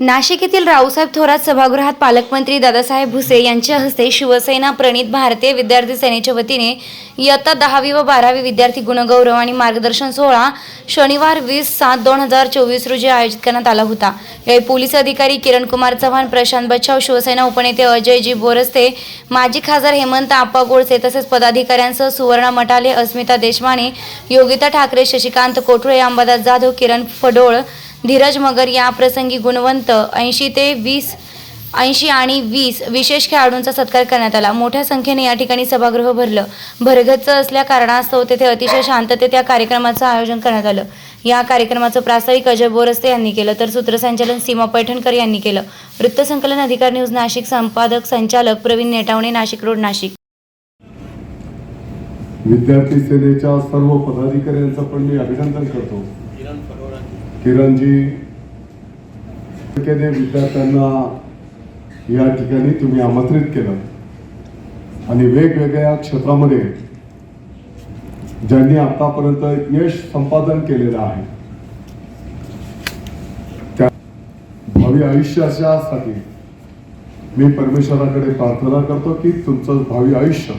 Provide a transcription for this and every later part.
नाशिक येथील रावसाहेब थोरात सभागृहात पालकमंत्री दादासाहेब भुसे यांच्या हस्ते शिवसेना प्रणित भारतीय विद्यार्थी सेनेच्या वतीने इयत्ता दहावी व बारावी विद्यार्थी गुणगौरव आणि मार्गदर्शन सोहळा शनिवार वीस सात दोन हजार चोवीस रोजी आयोजित करण्यात आला होता. यावेळी पोलीस अधिकारी किरण कुमार चव्हाण प्रशांत बच्छाव शिवसेना उपनेते अजयजी बोरस्ते माजी खासदार हेमंत आप्पा गोडसे तसेच पदाधिकाऱ्यांसह सुवर्णा मटाले अस्मिता देशमाने योगिता ठाकरे शशिकांत कोठुळे अंबादास जाधव किरण फडोळ धीरज मगर या प्रसंगी गुणवंत ऐंशी ते वीस ऐंशी आणि वीस विशेष खेळाडूंचा सत्कार करण्यात आला. मोठ्या संख्येने या ठिकाणी सभागृह भरलं. भरगच्च असल्या कारणास्तव तेथे अतिशय शांततेत या कार्यक्रमाचं आयोजन करण्यात आलं. या कार्यक्रमाचं प्रास्ताविक अजय बोरस्ते यांनी केलं तर सूत्रसंचालन सीमा पैठणकर यांनी केलं. वृत्तसंकलन अधिकार न्यूज नाशिक संपादक संचालक प्रवीण नेटावणे नाशिक रोड नाशिक. विद्यार्थी सेनेच्या सर्व पदाधिकाऱ्यांचं पण मी अभिनंदन करतो. किरणजी विद्यार्थ्यांना या ठिकाणी तुम्ही आमंत्रित केलं. आणि वेगवेगळ्या क्षेत्रामध्ये ज्यांनी आतापर्यंत यश संपादन केलेलं आहे त्या भावी आयुष्यासाठी मी परमेश्वराकडे प्रार्थना करतो की तुमचं भावी आयुष्य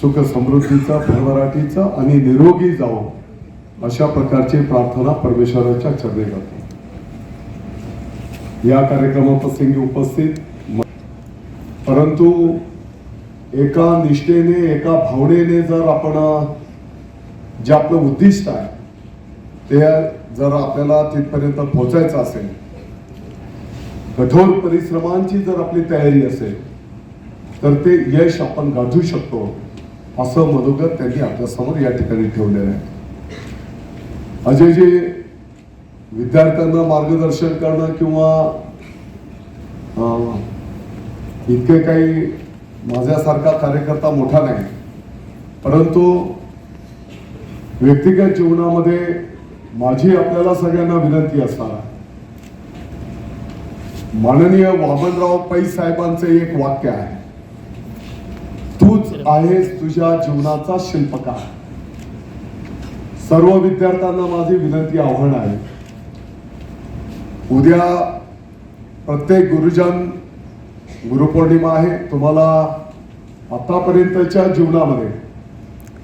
सुख समृद्धीचं भरभराटीचं आणि निरोगी जावं. अशा प्रकारची प्रार्थना परमेश्वराच्या चरणी जाते या कार्यक्रमाप्रसंगी उपस्थित परंतु एका निष्ठेने एका भावनेने जर आपण जे आपलं उद्दिष्ट आहे ते जर आपल्याला तिथपर्यंत पोहोचायचं असेल कठोर परिश्रमांची जर आपली तयारी असेल तर ते यश आपण गाठू शकतो असं मनोगत त्यांनी आपल्यासमोर या ठिकाणी ठेवलेलं आहे. अजयजी विद्यार्थ्यांना मार्गदर्शन करणं किंवा अं, इतके काही माझ्यासारखा कार्यकर्ता मोठा नाही. परंतु व्यक्तिगत जीवनामध्ये माझी आपल्याला सगळ्यांना विनंती असणार आहे. माननीय वामनराव पै साहेबांचे एक वाक्य आहे. तूच आहेस तुझ्या जीवनाचा शिल्पकार. सर्व विद्यार्थ्यांना माझी विनंती आव्हान आहे. उद्या प्रत्येक गुरुजन गुरुपौर्णिमा आहे. तुम्हाला आतापर्यंतच्या जीवनामध्ये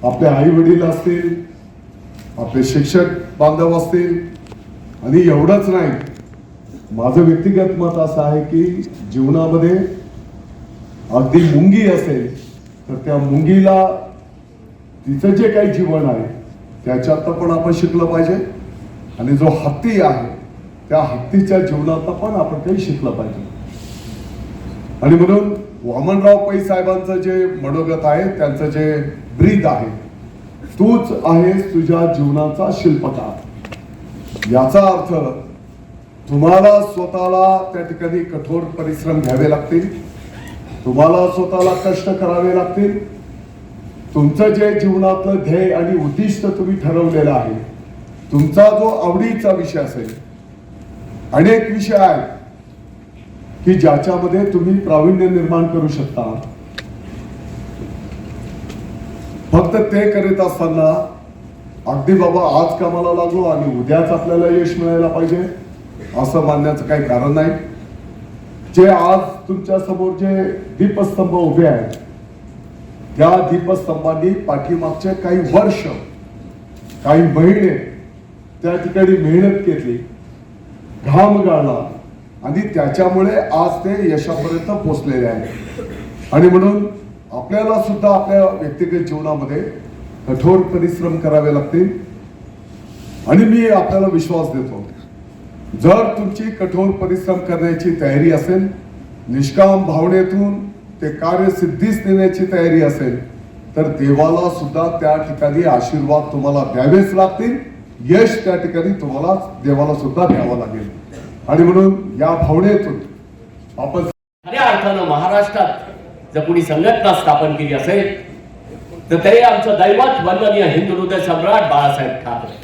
आपले आई वडील असतील आपले शिक्षक बांधव असतील आणि एवढंच नाही माझं व्यक्तिगत मत असं आहे की जीवनामध्ये अगदी मुंगी असेल तर त्या मुंगीला तिचं जे काही जीवन आहे त्याच्यात पण आपण शिकलं पाहिजे. आणि जो हत्ती आहे त्या हत्तीच्या जीवनात पण आपण काही शिकलं पाहिजे. आणि म्हणून वामनराव पै साहेबांचं जे मनोगत आहे त्यांचं जे ब्रीद आहे तूच आहेस तुझ्या जीवनाचा शिल्पकार. याचा अर्थ तुम्हाला स्वतःला त्या ठिकाणी कठोर परिश्रम घ्यावे लागतील. तुम्हाला स्वतःला कष्ट करावे लागतील. तुमचं जे जीवनातलं ध्येय आणि उद्दिष्ट तुम्ही ठरवलेलं आहे तुमचा जो आवडीचा विषय असेल अनेक विषय आहेत की ज्याच्यामध्ये तुम्ही प्रावीण्य निर्माण करू शकता. फक्त ते करीत असताना अगदी बाबा आज कामाला लागलो आणि उद्याच आपल्याला यश मिळायला पाहिजे असं मानण्याचं काही कारण नाही. जे आज तुमच्यासमोर जे दीपस्तंभ उभे आहेत त्या दीपस्तंभांनी पाठीमागचे काही वर्ष काही महिने त्या ठिकाणी मेहनत केली घाम गाळला आणि त्याच्यामुळे आज ते यशापर्यंत पोचलेले आहेत. आणि म्हणून आपल्याला सुद्धा आपल्या व्यक्तिगत जीवनामध्ये कठोर परिश्रम करावे लागतील. आणि मी आपल्याला विश्वास देतो जर तुमची कठोर परिश्रम करण्याची तयारी असेल निष्काम भावनेतून ते कार्य सिद्धीच नेण्याची तयारी असेल तर देवाला सुद्धा त्या ठिकाणी आशीर्वाद तुम्हाला द्यावेच लागतील. यश त्या ठिकाणी तुम्हाला देवाला सुद्धा द्यावं लागेल. आणि म्हणून या भावनेतून आपण खऱ्या अर्थानं महाराष्ट्रात जर कुणी संघटना स्थापन केली असेल तर ते आमचं दैवत वंदनीय हिंदू हृदय सम्राट बाळासाहेब ठाकरे.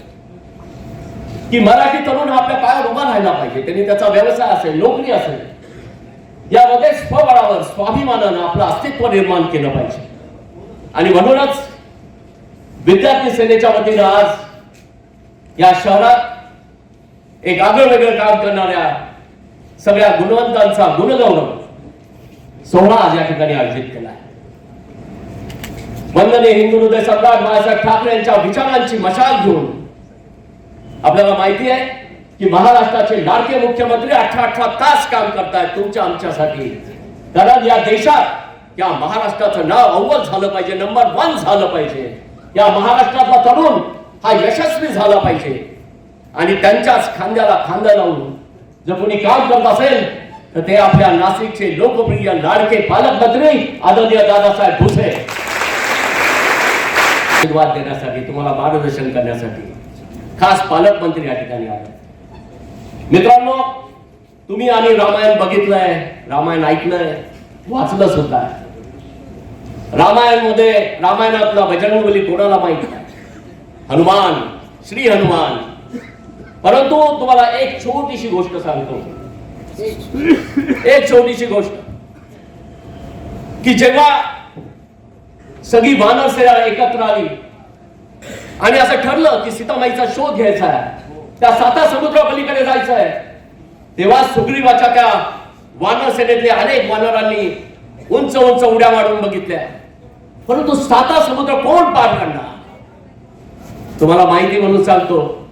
की मराठी तरुण हा आपल्या पायावर उभा राहायला पाहिजे त्यांनी त्याचा व्यवसाय असेल नोकरी असेल यामध्ये स्वबळावर स्वाभिमानानं आपलं अस्तित्व निर्माण केलं पाहिजे. आणि म्हणूनच विद्यार्थी सेनेच्या वतीनं आज या शहरात एक आगळं वेगळं काम करणाऱ्या सगळ्या गुणवंतांचा गुणगौरव सोहळा आज या ठिकाणी आयोजित केला आहे. वंदनीय हिंदू हृदय सम्राट बाळासाहेब ठाकरे यांच्या विचारांची मशाल घेऊन आपल्याला माहिती आहे की महाराष्ट्राचे लाडके मुख्यमंत्री अठरा अठरा तास काम करतायत तुमच्या आमच्यासाठी. कारण या देशात या महाराष्ट्राचं नाव अव्वल झालं पाहिजे नंबर वन झालं पाहिजे. या महाराष्ट्रातला तरुण हा यशस्वी झाला पाहिजे. आणि त्यांच्याच खांद्याला खांदा लावून जर कोणी काम करत असेल तर ते आपल्या नाशिकचे लोकप्रिय लाडके पालकमंत्री आदरणीय दादासाहेब भुसे. आशीर्वाद देण्यासाठी तुम्हाला मार्गदर्शन करण्यासाठी खास पालकमंत्री या ठिकाणी आले. मित्रांनो तुम्ही आणि रामायण बघितलंय रामायण ऐकलंय वाचलं सुद्धा. रामायणमध्ये रामायणातला बजरंगबली कोणाला माहीत हनुमान श्री हनुमान. परंतु तुम्हाला एक छोटीशी गोष्ट सांगतो. एक छोटीशी गोष्ट. की जेव्हा सगळी वानर सेना एकत्र आली आणि असं ठरलं की सीतामाईचा शोध घ्यायचा आहे त्या साता समुद्र पलीकडे जायचं आहे तेव्हा सुग्रीवाच्या त्या वानर सेनेतले अनेक वानरांनी उंच उंच उड्या मारून बघितल्या. परंतु साता समुद्र कोण पार करणार? तुम्हाला माहिती म्हणून सांगतो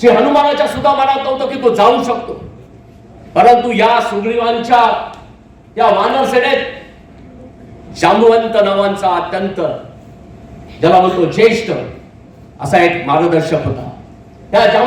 श्री हनुमानाच्या सुद्धा मनात नव्हतं की तो जाऊ शकतो. परंतु या सुग्रीवांच्या या वानर सेनेत जांबवंत नावांचा अत्यंत ज्याला म्हणतो ज्येष्ठ असा एक मार्गदर्शक होता. त्या